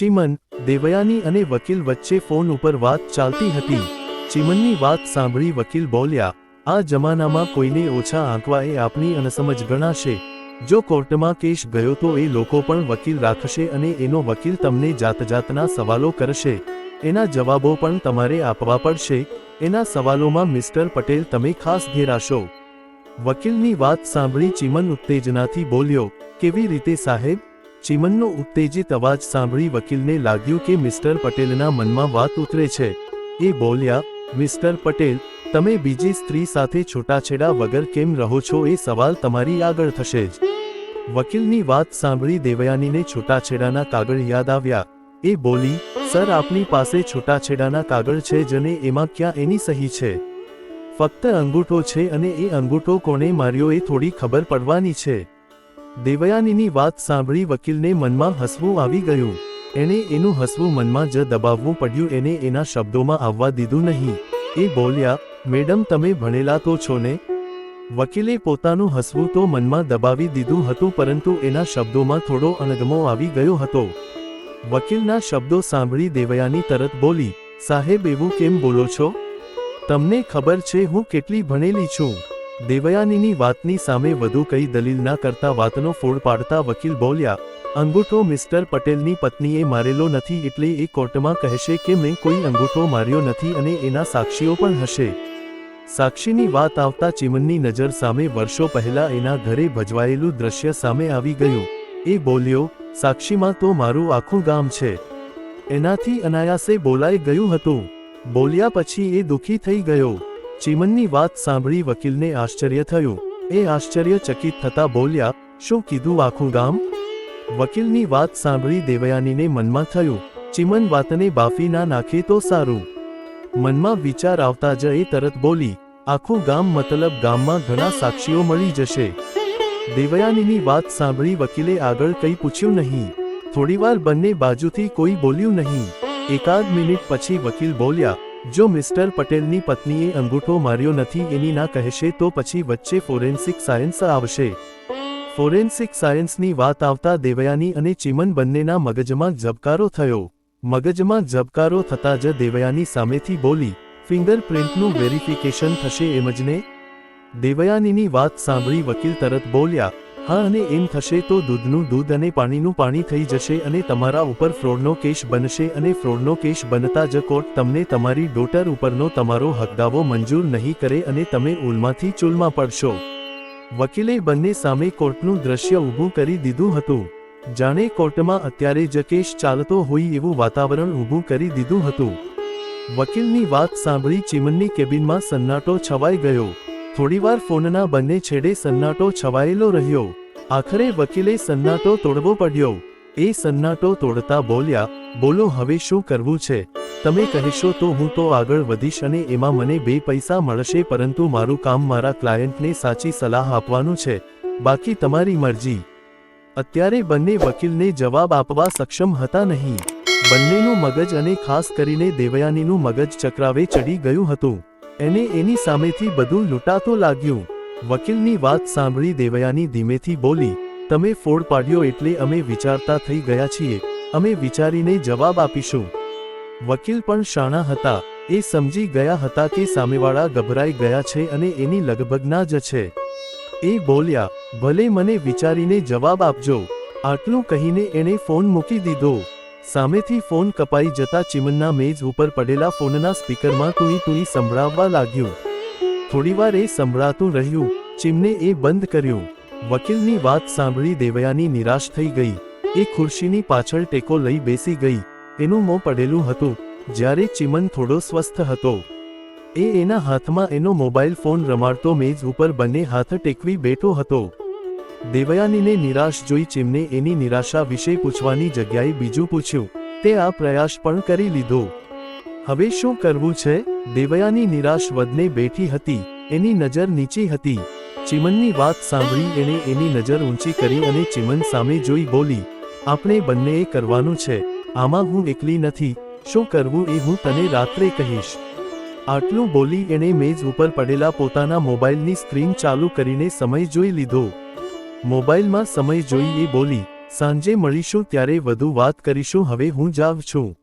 ચિમન, દેવયાની અને વકીલ વચ્ચે ફોન ઉપર વાત ચાલતી હતી. ચિમનની વાત સાંભળી વકીલ બોલ્યા, આ જમાનામાં કોઈને ઓછા આંકવા એ આપની અનસમજ ગણાશે. જો કોર્ટમાં કેસ ગયો તો એ લોકો પણ વકીલ રાખશે અને એનો વકીલ તમને જાતજાતના સવાલો કરશે. એના જવાબો પણ તમારે આપવા પડશે. એના સવાલોમાં મિસ્ટર પટેલ તમે ખાસ ઘેરાશો. વકીલની વાત સાંભળી ચિમન ઉત્તેજનાથી બોલ્યો, કેવી રીતે સાહેબ? ચિમનનો ઉત્તેજિત અવાજ સાંભળી વકીલને લાગ્યું કે મિસ્ટર પટેલના મનમાં વાત ઉતરે છે. એ બોલ્યા, મિસ્ટર પટેલ, તમે બીજી સ્ત્રી સાથે છૂટાછેડા વગર કેમ રહો છો એ સવાલ તમારી આગળ થશે જ. વકીલની વાત સાંભળી દેવયાનીને છૂટાછેડાના કાગળ યાદ આવ્યા. એ બોલી, સર, આપની પાસે છૂટાછેડાના કાગળ છે જ અને એમાં ક્યાં એની સહી છે? ફક્ત અંગૂઠો છે અને એ અંગૂઠો કોણે માર્યો એ થોડી ખબર પડવાની છે. દેવયાનીની વાત સાંભળી વકીલને મનમાં હસવું આવી ગયું. એણે એનું હસવું મનમાં જ દબાવવું પડ્યું. એને એના શબ્દોમાં આવવા દીધું નહીં. એ બોલ્યા, મેડમ, તમે ભણેલા તો છો ને? વકીલે પોતાનું હસવું તો મનમાં દબાવી દીધું હતું, પરંતુ એના શબ્દોમાં થોડો અણગમો આવી ગયો હતો. વકીલના શબ્દો સાંભળી દેવયાની તરત બોલી, સાહેબ, એવું કેમ બોલો છો? તમને ખબર છે હું કેટલી ભણેલી છું. દેવયાનીની વાતની સામે વધુ કઈ દલીલ ના કરતા વાતનો ફોડ પાડતા વકીલ બોલ્યા, અંગૂઠો મિસ્ટર પટેલની પત્નીએ મારેલો નથી એટલે એ કોર્ટમાં કહેશે કે મેં કોઈ અંગૂઠો માર્યો નથી અને એના સાક્ષીઓ પણ હશે. સાક્ષીની વાત આવતા ચિમનની નજર સામે વર્ષો પહેલા એના ઘરે ભજવાયેલું દ્રશ્ય સામે આવી ગયું. એ બોલ્યો, સાક્ષીમાં તો મારું આખું ગામ છે. એનાથી અનાયાસે બોલાઈ ગયું હતું. બોલ્યા પછી એ દુઃખી થઈ ગયો. ચિમનની વાત સાંભળી વકીલને આશ્ચર્ય થયું. એ આશ્ચર્યચકિત થતા બોલ્યા, શું કીધું આખું ગામ? વકીલની વાત સાંભળી દેવયાનીને મનમાં થયું, ચિમન વાતને બાફી ના નાખે તો સારું. મનમાં વિચાર આવતા જ એ તરત બોલી, આખું ગામ મતલબ ગામમાં ઘણા સાક્ષીઓ મળી જશે. દેવયાનીની વાત સાંભળી વકીલે આગળ કંઈ પૂછ્યું નહીં. થોડીવાર બંને બાજુથી કોઈ બોલ્યું નહીં. એકાદ મિનિટ પછી વકીલ બોલ્યા જો મિસ્ટર પટેલની પત્નીએ અંગૂઠો માર્યો નથી એની ના કહેશે તો પછી વચ્ચે ફોરેન્સિક સાયન્સ આવશે. ફોરેન્સિક સાયન્સની વાત આવતા દેવયાની અને ચિમન બંનેના મગજમાં ઝબકારો થયો. મગજમાં ઝબકારો થતા જ દેવયાની સામેથી બોલી, ફિંગરપ્રિન્ટનું વેરિફિકેશન થશે, એમ જ ને? દેવયાનીની વાત સાંભળી વકીલ તરત બોલ્યા હા અને એમ થશે તો દૂધનું દૂધ અને પાણીનું પાણી થઈ જશે અને તમારા ઉપર ફ્રોડનો કેસ બનશે અને ફ્રોડનો કેસ બનતા જ કોર્ટ તમને તમારી ડોટર ઉપરનો તમારો હકદાવો મંજૂર નહીં કરે અને તમે ઉલમાંથી ચૂલમાં પડશો. વકીલે બંને સામે કોર્ટનું દ્રશ્ય ઊભું કરી દીધું હતું. જાણે કોર્ટમાં અત્યારે જ કેસ ચાલતો હોય એવું વાતાવરણ ઊભું કરી દીધું હતું. વકીલની વાત સાંભળી ચિમનની કેબિનમાં સન્નાટો છવાઈ ગયો. થોડીવાર ફોનના બંને છેડે સન્નાટો છવાયેલો રહ્યો. આખરે વકીલે સન્નાટો તોડવો પડ્યો. એ સન્નાટો તોડતા બોલ્યા, બોલો, હવે શું કરવું છે? તમે કહેશો તો હું તો આગળ વધીશ અને એમાં મને બે પૈસા મળશે, પરંતુ મારું કામ મારા ક્લાયન્ટને સાચી સલાહ આપવાનું છે. બાકી તમારી મરજી. અત્યારે બંને વકીલને જવાબ આપવા સક્ષમ હતા નહીં. બંનેનું મગજ અને ખાસ કરીને દેવયાનીનું મગજ ચક્રાવે ચડી ગયું હતું. એને એની સામેથી બધું લૂંટાતો લાગ્યું. વકીલની વાત સાંભળી દેવયાની ધીમેથી બોલી, તમે ફોડ પાડ્યો એટલે અમે વિચારતા થઈ ગયા છીએ. અમે વિચારીને જવાબ આપીશું. વકીલ પણ શાણા હતા. એ સમજી ગયા હતા કે સામેવાળા ગભરાઈ ગયા છે અને એની લગભગના જ છે. એ બોલ્યા, ભલે મને વિચારીને જવાબ આપજો. આટલું કહીને એણે ફોન મૂકી દીધો. સામેથી ફોન કપાઈ જતા ચિમનના મેજ ઉપર પડેલા ફોનના સ્પીકરમાં તુઈ તુઈ સંભળાવવા લાગ્યું. થોડીવાર એ સંભળાતું રહ્યું, ચિમને એ બંધ કર્યું. વકીલની વાત સાંભળી દેવયાની નિરાશ થઈ ગઈ. એ ખુરશીની પાછળ ટેકો લઈ બેસી ગઈ. એનું મોં પડેલું હતું, જ્યારે ચિમન થોડો સ્વસ્થ હતો. એ એના હાથમાં એનો મોબાઈલ ફોન રમાડતો મેજ ઉપર બંને હાથ ટેકવી બેઠો હતો. દેવયાનીને નિરાશ જોઈ ચીમને એની નિરાશા વિશે પૂછવાની જગ્યાએ બીજું પૂછ્યું, તે આ પ્રયાસ પણ કરી લીધો. હવે શું કરવું છે? દેવયાની નિરાશ વધને બેઠી હતી, એની નજર નીચી હતી. ચિમનની વાત સાંભળી એણે એની નજર ઊંચી કરી અને ચિમન સામે જોઈ બોલી, આપણે બંનેએ કરવાનું છે. આમાં હું એકલી નથી. શું કરવું એ હું તને રાત્રે કહીશ. આટલું બોલી એણે મેજ ઉપર પડેલા પોતાના મોબાઈલની સ્ક્રીન ચાલુ કરીને સમય જોઈ લીધો. મોબાઈલમાં સમય જોઈ એ બોલી, સાંજે મળીશું ત્યારે વધુ વાત કરીશું, હવે હું જાવ છું.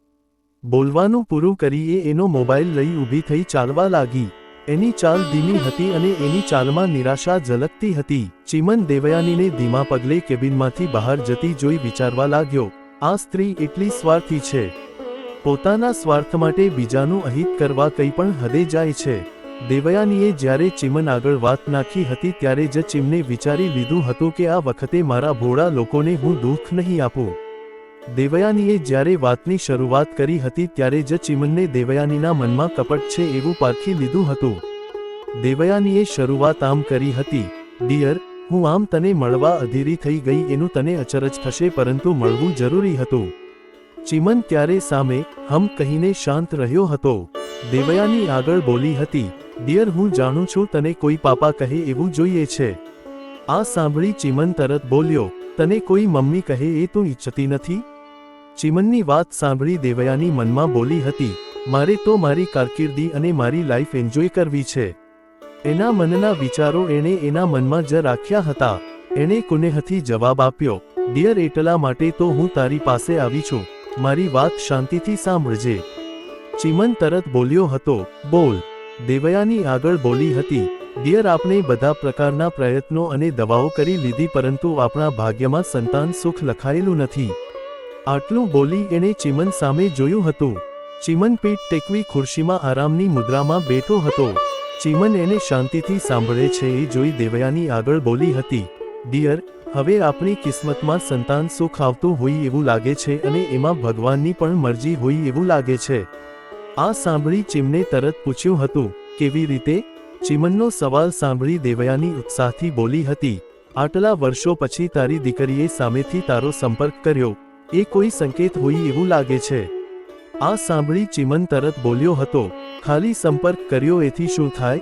બોલવાનું પૂરું કરી એ એનો મોબાઈલ લઈ ઊભી થઈ ચાલવા લાગી. એની ચાલ ધીમી હતી અને એની ચાલમાં નિરાશા ઝલકતી હતી. ચિમન દેવયાનીને ધીમા પગલે કેબિનમાંથી બહાર જતી જોઈ વિચારવા લાગ્યો, આ સ્ત્રી એટલી સ્વાર્થી છે. પોતાના સ્વાર્થ માટે બીજાનું અહિત કરવા કંઈ પણ હદે જાય છે. દેવયાનીએ જ્યારે ચિમન આગળ વાત નાખી હતી ત્યારે જ ચિમને વિચારી લીધું હતું કે આ વખતે મારા ભોળા લોકોને હું દુઃખ નહીં આપું. દેવયાનીએ જ્યારે વાતની શરૂઆત કરી હતી ત્યારે જ ચિમનને દેવયાનીના મનમાં કપટ છે એવું પારખી લીધું હતું. દેવયાનીએ શરૂઆત આમ કરી હતી, ડિયર, હું આમ તને મળવા અધીરી થઈ ગઈ એનું તને અચરજ થશે પરંતુ મળવું જરૂરી હતું. ચિમન ત્યારે સામે હમ કહીને શાંત રહ્યો હતો. દેવયાની આગળ બોલી હતી ડિયર, હું જાણું છું તને કોઈ પાપા કહે એવું જોઈએ છે. આ સાંભળી ચીમન તરત બોલ્યો, તને કોઈ મમ્મી કહે એ તું ઈચ્છતી નથી? ચીમનની વાત સાંભળી દેવયાની મનમાં બોલી હતી, મારે તો મારી કારકિર્દી અને મારી લાઈફ એન્જોય કરવી છે. એના મનના વિચારો એણે એના મનમાં જ રાખ્યા હતા. એણે કુનેહથી જવાબ આપ્યો, ડિયર એટલા માટે તો હું તારી પાસે આવી છું. મારી વાત શાંતિથી સાંભળજે. ચીમન તરત બોલ્યો હતો, બોલ. દેવયાની આગળ બોલી હતી ડિયર આપણે બધા પ્રકારના પ્રયત્નો અને દવાઓ કરી લીધી પરંતુ આપણા ભાગ્યમાં સંતાન સુખ લખાયેલું નથી. આટલું બોલી એણે ચિમન સામે જોયું હતું. ચિમન પીઠ ટેકવી ખુરશીમાં આરામની મુદ્રામાં બેઠો હતો. ચિમન એને શાંતિથી સાંભળે છે એ જોઈ દેવયાની આગળ બોલી હતી ડિયર હવે આપણી કિસ્મતમાં સંતાન સુખ આવતું હોય એવું લાગે છે અને એમાં ભગવાનની પણ મરજી હોય એવું લાગે છે. આ સાંભળી ચીમને તરત પૂછ્યું હતું, કેવી રીતે? ચીમનનો સવાલ સાંભળી દેવયાની ઉત્સાહથી બોલી હતી, આટલા વર્ષો પછી તારી દીકરીએ સામેથી તારો સંપર્ક કર્યો, એ કોઈ સંકેત હોય એવું લાગે છે. આ સાંભળી ચીમન તરત બોલ્યો હતો, ખાલી સંપર્ક કર્યો એથી શું થાય?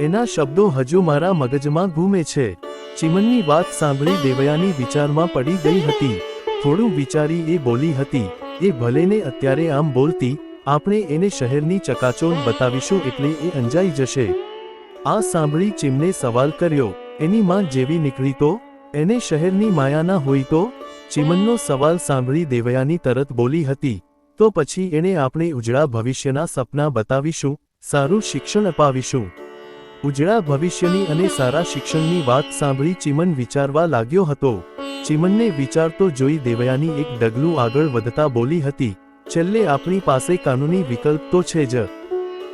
એના શબ્દો હજુ મારા મગજમાં ઘૂમે છે. ચીમનની વાત સાંભળી દેવયાની વિચારમાં પડી ગઈ હતી, થોડું વિચારી એ બોલી હતી, એ ભલેને અત્યારે આમ બોલતી આપણે એને શહેરની ચકાચોન બતાવીશું એટલે એ અંજાઈ જશે. આ સાંભળી ચીમને સવાલ કર્યો, એની માં જેવી નીકળી તો? એને શહેરની માયાના હોય તો? ચીમનનો સવાલ સાંભળી દેવયાની તરત બોલી હતી, તો પછી એણે આપણે ઉજળા ભવિષ્યના સપના બતાવીશું, સારું શિક્ષણ અપાવીશું. ઉજળા ભવિષ્યની અને સારા શિક્ષણની વાત સાંભળી ચીમન વિચારવા લાગ્યો હતો. ચીમનને વિચારતો જોઈ દેવયાની એક ડગલું આગળ વધતા બોલી હતી છેલ્લે આપણી પાસે કાનૂની વિકલ્પ તો છે જ.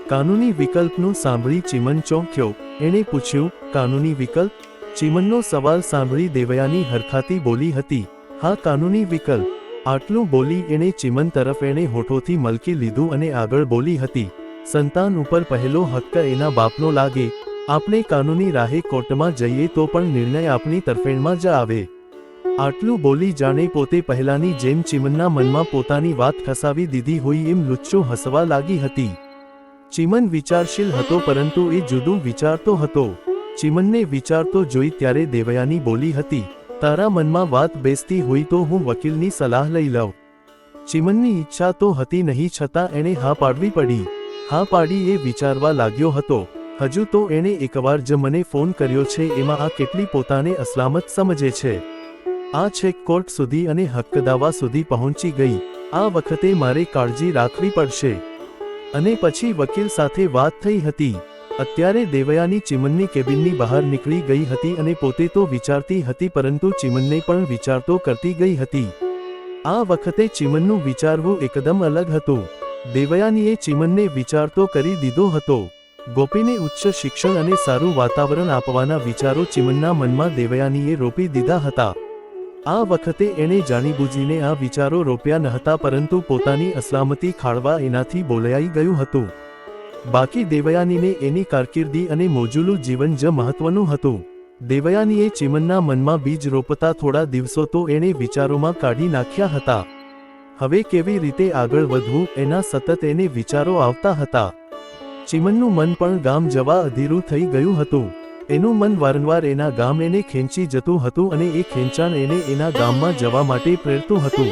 કાનૂની વિકલ્પનું સાંભળી ચિમન ચોંક્યો. એણે પૂછ્યું, કાનૂની વિકલ્પ? ચિમનનો સવાલ સાંભળી દેવયાની હરખાતી બોલી હતી. હા, કાનૂની વિકલ્પ. આટલું બોલી એણે ચિમન તરફ એણે હોઠોથી મલકી લીધું અને આગળ બોલી હતી. સંતાન ઉપર પહેલો હક્ક એના બાપનો લાગે. આપણે કાનૂની રાહે કોર્ટમાં જઈએ તો પણ નિર્ણય આપણી તરફેણમાં જ આવે. આટલું બોલી જાણે પોતે પહેલાની જેમ ચીમનના મનમાં પોતાની વાત ખસાવી દીધી હોય એમ લુચ્ચો હસવા લાગી હતી. ચીમન વિચારશીલ હતો પરંતુ એ જુદું વિચારતો હતો. ચીમનને વિચારતો જોઈ ત્યારે દેવયાની બોલી હતી, તારા મનમાં વાત બેસતી હોય તો હું વકીલની સલાહ લઈ લઉં. ચીમનની ઈચ્છા તો હતી નહીં છતાં એણે હા પાડવી પડી. હા પાડી એ વિચારવા લાગ્યો હતો. હજુ તો એણે એકવાર જ મને ફોન કર્યો છે, એમાં આ કેટલી પોતાને અસલામત સમજે છે. આ છેક કોર્ટ સુધી અને હક્કદાવા સુધી પહોંચી ગઈ. આ વખતે મારે કાળજી રાખવી પડશે. અને પછી વકીલ સાથે વાત થઈ હતી. અત્યારે દેવયાની ચિમનની કેબિનની બહાર નીકળી ગઈ હતી અને પોતે તો વિચારતી હતી પરંતુ ચિમનને પણ વિચારતો કરતી ગઈ હતી. આ વખતે ચિમનનું વિચારવું એકદમ અલગ હતું. દેવયાનીએ ચિમનને વિચારતો કરી દીધો હતો. ગોપીને ઉચ્ચ શિક્ષણ અને સારું વાતાવરણ આપવાના વિચારો ચિમનના મનમાં દેવયાનીએ રોપી દીધા હતા. આ વખતે એણે જાણીબૂજીને આ વિચારો રોપ્યા ન હતા પરંતુ પોતાની અસલામતી ખાળવા એનાથી બોલાઈ ગયું હતું. બાકી દેવયાનીને એની કારકિર્દી અને મોજુલું જીવન જ મહત્વનું હતું. દેવયાનીએ ચિમનના મનમાં બીજ રોપતા થોડા દિવસો તો એણે વિચારોમાં કાઢી નાખ્યા હતા. હવે કેવી રીતે આગળ વધવું એના સતત એને વિચારો આવતા હતા. ચિમનનું મન પણ ગામ જવા અધીરું થઈ ગયું હતું. એનું મન વારંવાર એના ગામ એને ખેંચી જતું હતું અને એ ખેંચાણ એને એના ગામમાં જવા માટે પ્રેરતું હતું.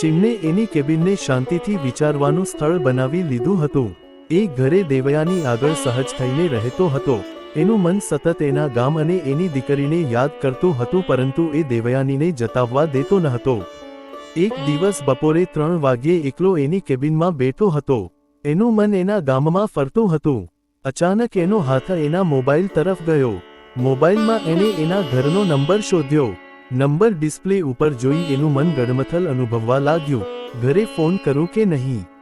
ચીમને એની કેબિનને શાંતિથી વિચારવાનું સ્થળ બનાવી લીધું હતું. એ ઘરે દેવયાની આગળ સહજ થઈને રહેતો હતો. એનું મન સતત એના ગામ અને એની દીકરીને યાદ કરતું હતું પરંતુ એ દેવયાનીને જતાવવા દેતો ન હતો. એક દિવસ બપોરે ત્રણ વાગ્યે એકલો એની કેબિનમાં બેઠો હતો. એનું મન એના ગામમાં ફરતું હતું. અચાનક એનો હાથ એના મોબાઈલ તરફ ગયો. મોબાઈલમાં એણે એના ઘરનો નંબર શોધ્યો. નંબર ડિસ્પ્લે ઉપર જોઈ એનું મન ગડમથલ અનુભવવા લાગ્યું. ઘરે ફોન કરું કે નહીં?